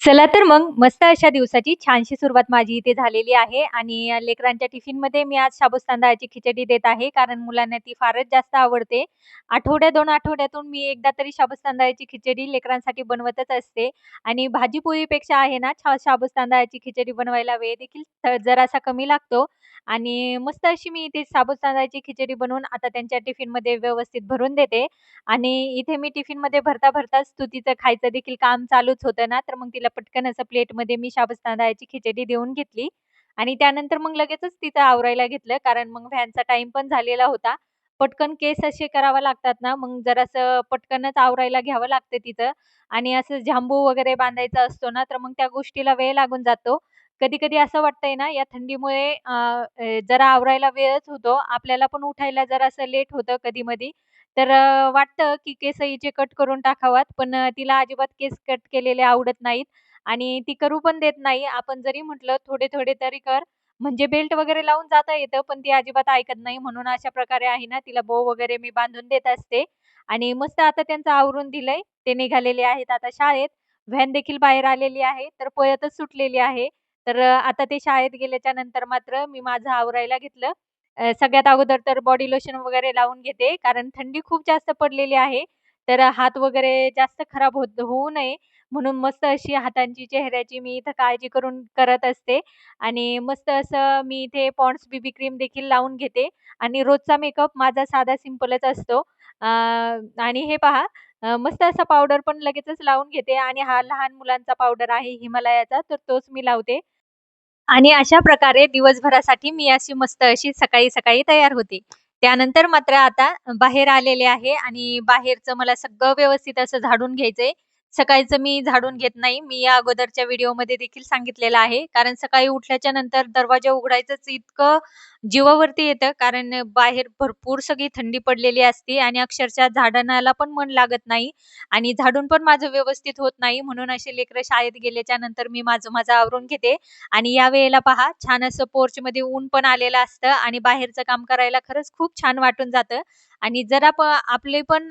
चला तर मग मस्त अशा दिवसाची छानशी सुरुवात माझी इथे झालेली आहे आणि लेकरांच्या टिफिनमध्ये मी आज शाबूस तांदळाची खिचडी देत आहे कारण मुलांना ती फारच जास्त आवडते. आठवड्या दोन आठवड्यातून मी एकदा तरी शाबूस तांदळाची खिचडी लेकरांसाठी बनवतच असते आणि भाजी-पोळीपेक्षा आहे ना छा शाबूस तांदळाची खिचडी बनवायला वेळ देखील जरासा कमी लागतो आणि मस्त अशी मी इथे साबूत तांदळाची खिचडी बनवून आता त्यांच्या टिफिनमध्ये व्यवस्थित भरून देते आणि इथे मी टिफिनमध्ये भरता-भरताच स्तुतीचं खायचं देखील काम चालूच होतं ना, तर मग तिला पटकन असं प्लेटमध्ये मी शाबूत तांदळाची खिचडी देऊन घेतली आणि त्यानंतर मग लगेचच तिथं आवरायला घेतलं, कारण मग व्हॅनचा टाईम पण झालेला होता. पटकन केस असे करावा लागतात ना, मग जरासं पटकनच आवरायला घ्यावं लागतं तिथं आणि असं झांबू वगैरे बांधायचा असतो ना, तर मग त्या गोष्टीला वेळ लागून जातो. कधी-कधी असं वाटतंय ना, या थंडीमुळे अ, जरा आवरायला वेळच होतो. आपल्याला पण उठायला जरासं लेट होतं कधी-मधी. तर अ, वाटतं की केस हिचे कट करून टाकावात, पण अ, तिला अजिबात केस कट केलेले आवडत नाहीत आणि ती करू पण देत नाही. आपण जरी म्हटलं, "थोडे-थोडे तरी कर." म्हणजे बेल्ट वगैरे लावून जाता येतं, पण ती अजिबात ऐकत नाही. म्हणून अशा प्रकारे आहे ना, तिला बो वगैरे मी बांधून देत असते आणि मस्त आता त्यांचं आवरून दिलंय. ते निघालेले आहेत आता शाळेत. व्हॅन देखील बाहेर आलेली आहे, तर पळतच सुटलेली आहे. तर आता ते शाळेत गेल्याच्यानंतर मात्र मी माझं आवरायला घेतलं. सगळ्यात अगोदर तर बॉडी लोशन वगैरे लावून घेते, कारण थंडी खूप जास्त पडलेली आहे. तर हात वगैरे जास्त खराब होत होऊ नये म्हणून मस्त अशी हातांची, चेहऱ्याची मी इथं काळजी करून करत असते आणि मस्त असं मी इथे पॉन्ड्स बीबी क्रीम देखील लावून घेते आणि रोजचा मेकअप माझा साधा सिंपलच असतो. आणि हे पहा मस्त असा पावडर पण लगेचच लावून घेते आणि हा लहान मुलांचा पावडर आहे हिमालयाचा, तर तोच मी लावते. आणि अशा प्रकारे दिवसभरासाठी मी अशी मस्त अशी सकाळी-सकाळी तयार होते. त्यानंतर मात्र आता बाहेर आलेले आहे आणि बाहेरचं मला सगळं व्यवस्थित असं झाडून घ्यायचंय. सकाळचं मी झाडून घेत नाही. मी या अगोदरच्या व्हिडिओमध्ये देखील सांगितलेलं आहे. कारण सकाळी उठल्याच्या नंतर दरवाजा उघडायचंच इतकं जीवावरती येतं, कारण बाहेर भरपूर सगळी थंडी पडलेली असते आणि अक्षरशः झाडायला पण मन लागत नाही आणि झाडून पण माझं व्यवस्थित होत नाही. म्हणून असे लेकरं शाळेत गेल्याच्यानंतर मी माझं माझं आवरून घेते आणि या वेळेला पहा छान असं पोर्चमध्ये ऊन पण आलेलं असतं आणि बाहेरचं काम करायला खरंच खूप छान वाटून जातं आणि जरा प आपली पण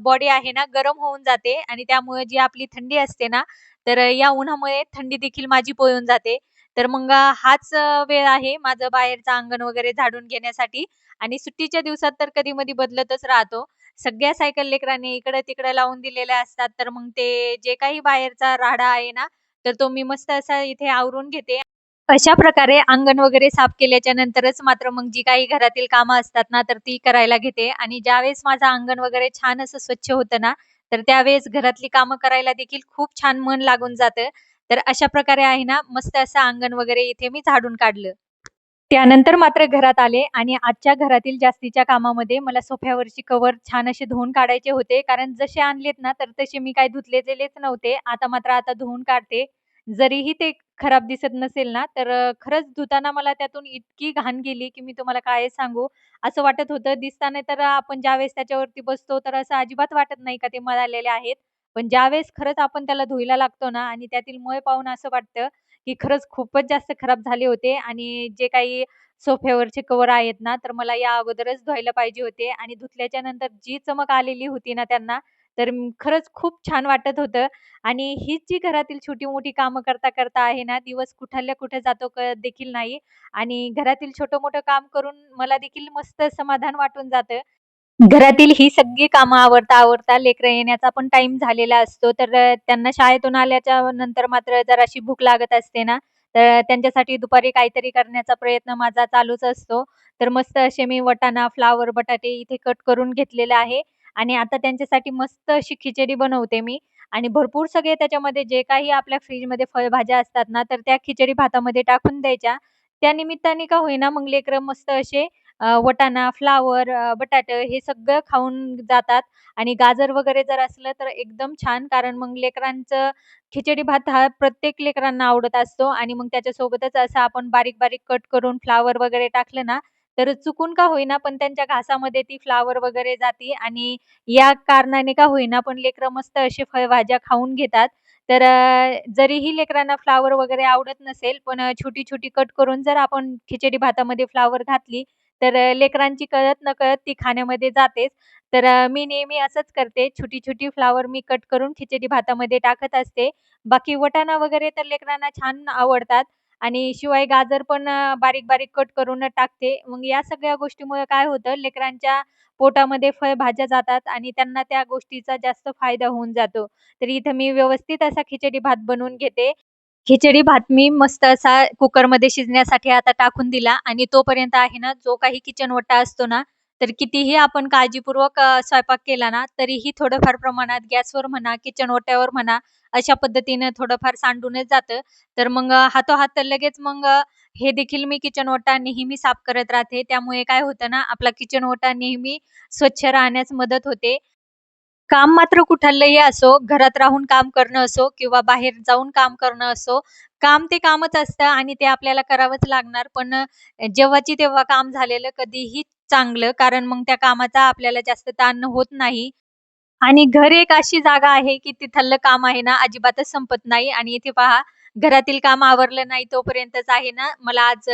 बॉडी आहे ना गरम होऊन जाते आणि त्यामुळे जी आपली थंडी असते ना, तर या उन्हामुळे थंडी देखील माझी पळून जाते. तर मग हाच वेळ आहे माझं बाहेरचं अंगण वगैरे झाडून घेण्यासाठी आणि सुट्टीच्या दिवसात तर कधी-मधी बदलतच राहतो. सगळ्या सायकल लेकरांनी इकडे तिकडे लावून दिलेल्या असतात, तर मग ते जे काही बाहेरचा राडा आहे ना, तर तो मी मस्त असा इथे आवरून घेते. अशा प्रकारे अंगण वगैरे साफ केल्याच्या नंतरच मात्र मग जी काही घरातील कामं असतात ना, तर ती करायला घेते आणि ज्यावेळेस माझं अंगण वगैरे छान असं स्वच्छ होतं ना, तर त्यावेळेस घरातली कामं करायला देखील खूप छान मन लागून जातं. तर अशा प्रकारे आहे ना, मस्त असं अंगण वगैरे इथे मी झाडून काढलं. त्यानंतर मात्र घरात आले आणि आजच्या घरातील जास्तीच्या कामामध्ये मला सोफ्यावरची कव्हर छान असे धुवून काढायचे होते. कारण जसे आणलेत ना, तर तसे मी काय धुतलेलेच नव्हते. आता मात्र आता धुवून काढते. जरीही ते खराब दिसत नसेल ना, तर खरंच धुताना मला त्यातून इतकी घाण गेली, की मी तुम्हाला काय सांगू. असं वाटत होतं दिसताना तर आपण ज्यावेळेस त्याच्यावरती बसतो, तर असं अजिबात वाटत नाही का ते मळालेले आहेत. पण ज्यावेळेस खरंच आपण त्याला धुवायला लागतो ना आणि त्यातील मळ पाहून असं वाटतं, की खरंच खूपच जास्त खराब झाले होते आणि जे काही सोफ्यावरचे कव्हर आहेत ना, तर मला या अगोदरच धुवायला पाहिजे होते आणि धुतल्याच्या नंतर जी चमक आलेली होती ना त्यांना, तर खरंच खूप छान वाटत होतं आणि हीच जी घरातील छोटी-मोठी कामं करता-करता आहे ना, दिवस कुठल्या कुठे जातो क देखील नाही आणि घरातील छोटं-मोठं काम करून मला देखील मस्त समाधान वाटून जातं. घरातील ही सगळी कामं आवडता आवडता लेकरं येण्याचा पण टाईम झालेला असतो. तर त्यांना शाळेतून आल्याच्यानंतर मात्र जराशी भूक लागत असते ना, तर त्यांच्यासाठी दुपारी काहीतरी करण्याचा प्रयत्न माझा चालूच असतो. तर मस्त असे मी वटाणा फ्लावर बटाटे इथे कट करून घेतलेले आहे आणि आता त्यांच्यासाठी मस्त अशी खिचडी बनवते मी आणि भरपूर सगळे त्याच्यामध्ये जे काही आपल्या फ्रीजमध्ये फळभाज्या असतात ना, तर त्या खिचडी भातामध्ये टाकून द्यायच्या. त्या निमित्ताने का होईना मग लेकरं मस्त असे वटाणा फ्लावर फ्लॉवर, बटाटं हे सगळं खाऊन जातात आणि गाजर वगैरे जर असलं तर एकदम छान. कारण मग लेकरांचं खिचडी भात हा प्रत्येक लेकरांना आवडत असतो आणि मग त्याच्यासोबतच असं आपण बारीक-बारीक कट करून फ्लावर वगैरे टाकलं ना, तर चुकून का होईना पण त्यांच्या घासामध्ये ती फ्लावर वगैरे जाते आणि या कारणाने का होईना पण लेकरं मस्त असे फळभाज्या खाऊन घेतात. तर जरीही लेकरांना फ्लॉवर वगैरे आवडत नसेल, पण छोटी-छोटी कट करून जर आपण खिचडी भातामध्ये फ्लॉवर घातली तर लेकरांची कळत-नकळत ती खाण्यामध्ये जातेच. तर मी नेहमी असंच करते. छोटी-छोटी फ्लॉवर मी कट करून खिचडी भातामध्ये टाकत असते. बाकी वटाणा वगैरे तर लेकरांना छान आवडतात आणि शिवाय गाजर पण बारीक-बारीक कट करून टाकते. मग या सगळ्या गोष्टीमुळे काय होतं लेकरांच्या पोटामध्ये फळभाज्या जातात आणि त्यांना त्या गोष्टीचा जास्त फायदा होऊन जातो. तर इथं मी व्यवस्थित असा खिचडी भात बनवून घेते. खिचडी भात मी मस्त असा कुकरमध्ये शिजण्यासाठी आता टाकून दिला आणि तोपर्यंत आहे ना, जो काही किचन वट्टा असतो ना, तर कितीही आपण काळजीपूर्वक स्वयंपाक केला ना, तरीही थोडंफार प्रमाणात गॅसवर म्हणा, किचन ओट्यावर म्हणा, अशा पद्धतीनं थोडंफार सांडूनच जातं. तर मग हातोहात लगेच मग हे देखील मी किचन ओटा नेहमी साफ करत राहते. त्यामुळे काय होतं ना, आपला किचन ओटा नेहमी स्वच्छ राहण्यास मदत होते. काम मात्र कुठलही असो, घरात राहून काम करणं असो किंवा बाहेर जाऊन काम करणं असो, काम ते कामच असतं आणि ते आपल्याला करावंच लागणार. पण जेव्हाची तेव्हा काम झालेलं कधीही चांगलं, कारण मग त्या कामाचा आपल्याला जास्त ताण होत नाही. आणि घर एक अशी जागा आहे, की तिथलं काम आहे ना, अजिबातच संपत नाही आणि इथे पहा, घरातील काम आवरलं नाही तोपर्यंतच आहे ना, मला आज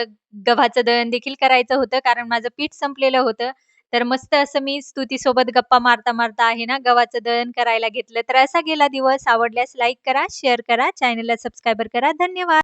गव्हाचं दळण देखील करायचं होतं, कारण माझं पीठ संपलेलं होतं. तर मस्त असं मी स्तुतीसोबत गप्पा मारता-मारता आहे ना, गव्हाचं दळण करायला घेतलं. तर असा गेला दिवस. आवडल्यास लाईक करा, शेअर करा, चॅनलला सबस्क्राईबर करा. धन्यवाद.